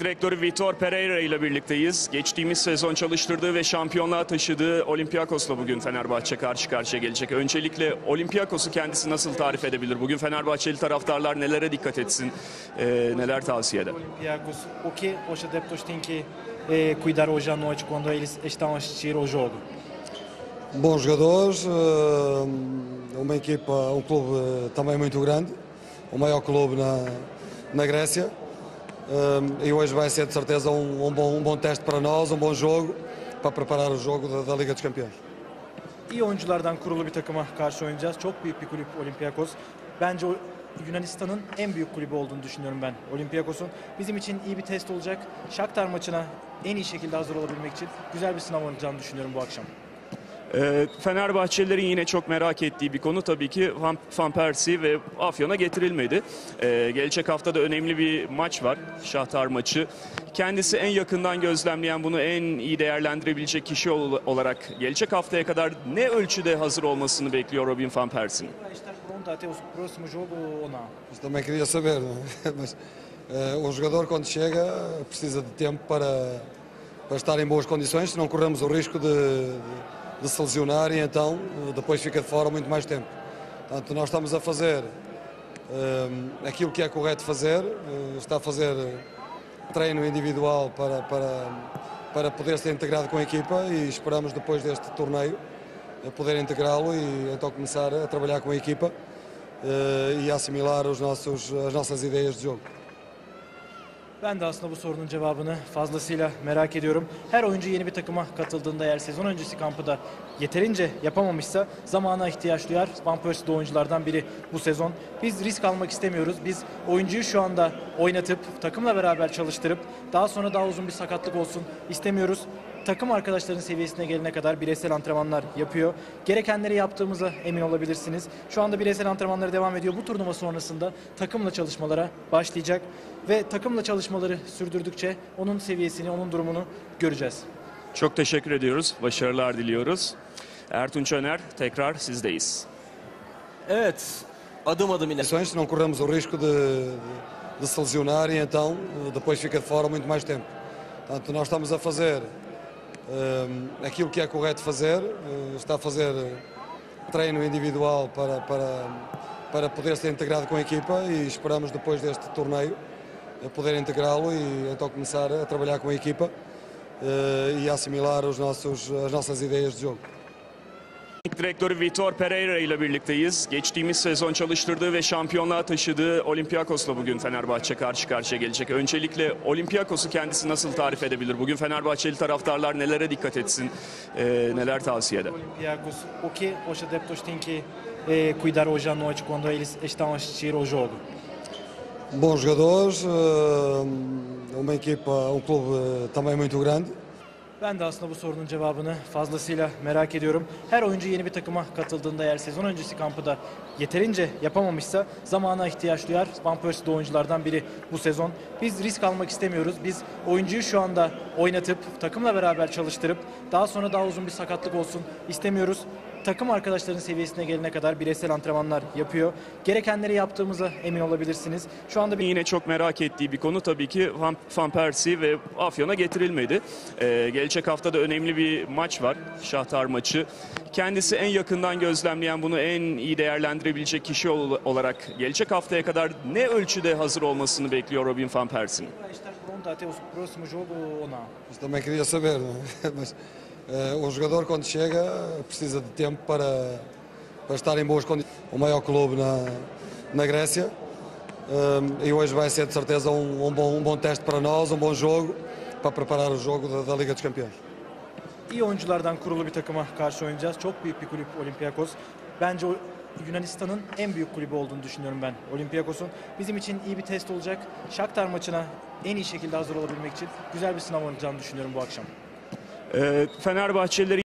Direktörü Vitor Pereira ile birlikteyiz. Geçtiğimiz sezon çalıştırdığı ve şampiyonluğa taşıdığı Olympiakos'la bugün Fenerbahçe karşı karşıya gelecek. Öncelikle Olympiakos'u kendisi nasıl tarif edebilir? Bugün Fenerbahçeli taraftarlar nelere dikkat etsin, e, neler tavsiye eder? Olympiacos, o que os adeptos têm que eh, cuidar hoje à noite quando eles estão a assistir ao jogo? Bons jogadores, eh, uma equipa, um clube eh, também muito grande, o maior clube na, na Grécia. E hoje vai ser de certeza um, um bom, um bom teste para nós, um bom jogo para preparar o jogo da, da Liga dos Campeões. İyi oyunculardan kurulu bir takıma karşı oynayacağız. Çok büyük bir kulüp Olympiakos. Bence Yunanistan'ın en büyük kulübü olduğunu düşünüyorum ben Olympiakos'un. Bizim için iyi bir test olacak. Shakhtar maçına en iyi şekilde hazır olabilmek için güzel bir sınav olacağını düşünüyorum bu akşam. E, Fenerbahçelilerin yine çok merak ettiği bir konu tabii ki Van, Van Persie ve Afyon'a getirilmedi. E, gelecek hafta da önemli bir maç var, Şahtar maçı. Kendisi en yakından gözlemleyen, bunu en iyi değerlendirebilecek kişi ol- olarak gelecek haftaya kadar ne ölçüde hazır olmasını bekliyor Robin Van Persie'nin? Também queria saber? Mas eh, o jogador quando chega precisa de tempo para, para estar em boas condições, senão corremos o risco de, de se lesionar e então eh, depois fica de fora muito mais tempo. Portanto, nós estamos a fazer eh, aquilo que é correto fazer, eh, está a fazer treino individual para, para, para poder ser integrado com a equipa e esperamos depois deste torneio poder integrá-lo e então começar a trabalhar com a equipa eh, e assimilar os nossos, as nossas ideias de jogo. Ben de aslında bu sorunun cevabını fazlasıyla merak ediyorum. Her oyuncu yeni bir takıma katıldığında eğer sezon öncesi kampı da yeterince yapamamışsa zamana ihtiyaç duyar. Van Persie de oyunculardan biri bu sezon. Biz risk almak istemiyoruz. Biz oyuncuyu şu anda oynatıp takımla beraber çalıştırıp daha sonra daha uzun bir sakatlık olsun istemiyoruz. Takım arkadaşların seviyesine gelene kadar bireysel antrenmanlar yapıyor. Gerekenleri yaptığımıza emin olabilirsiniz. Şu anda bireysel antrenmanları devam ediyor. Bu turnuva sonrasında takımla çalışmalara başlayacak ve takımla çalışmaları sürdürdükçe onun seviyesini, onun durumunu göreceğiz. Çok teşekkür ediyoruz, başarılar diliyoruz. Ertunç Öner, tekrar sizdeyiz. Evet, adım adım senão corremos o risco de, de se lesionar e então eh, depois fica de fora muito mais tempo. Portanto, nós estamos a fazer eh, aquilo que é correto fazer, eh, está a fazer treino individual para, para, para poder ser integrado com a equipa e esperamos depois deste torneio eh, poder integrá-lo e então começar a trabalhar com a equipa eh, e assimilar os nossos, as nossas ideias de jogo. Teknik direktörü Vitor Pereira ile birlikteyiz. Geçtiğimiz sezon çalıştırdığı ve şampiyonluğa taşıdığı Olympiakos'la bugün Fenerbahçe karşı karşıya gelecek. Öncelikle Olympiakos'u kendisi nasıl tarif edebilir? Bugün Fenerbahçeli taraftarlar nelere dikkat etsin, e, neler tavsiye eder? Olympiacos, o que os adeptos têm que eh, cuidar hoje à noite quando eles estão a assistir ao jogo? Bons jogadores, eh, uma equipa, um clube eh, também muito grande. Ben de aslında bu sorunun cevabını fazlasıyla merak ediyorum. Her oyuncu yeni bir takıma katıldığında eğer sezon öncesi kampı da yeterince yapamamışsa zamana ihtiyaç duyar. Van Persie de oyunculardan biri bu sezon. Biz risk almak istemiyoruz. Biz oyuncuyu şu anda oynatıp takımla beraber çalıştırıp daha sonra daha uzun bir sakatlık olsun istemiyoruz. Takım arkadaşların seviyesine gelene kadar bireysel antrenmanlar yapıyor. Gerekenleri yaptığımıza emin olabilirsiniz. Şu anda bir Yine çok merak ettiği bir konu tabii ki Van, Van Persie ve Afyon'a getirilmedi. E, gelecek hafta da önemli bir maç var, Şahtar maçı. Kendisi en yakından gözlemleyen, bunu en iyi değerlendirebilecek kişi ol- olarak gelecek haftaya kadar ne ölçüde hazır olmasını bekliyor Robin Van Persie'nin? Pronto até o próximo jogo ou não? Mas também queria saber, não é? Mas eh, o jogador quando chega precisa de tempo para, para estar em boas condições. O maior clube na, na Grécia. Eh, E hoje vai ser de certeza um, um bom, um bom teste para nós, um bom jogo para preparar o jogo da, da Liga dos Campeões. İyi oyunculardan kurulu bir takıma karşı oynayacağız. Çok büyük bir kulüp Olympiakos. Bence o Yunanistan'ın en büyük kulübü olduğunu düşünüyorum ben Olympiakos'un. Bizim için iyi bir test olacak. Shakhtar maçına en iyi şekilde hazır olabilmek için güzel bir sınav olacağını düşünüyorum bu akşam. E, Fenerbahçelileri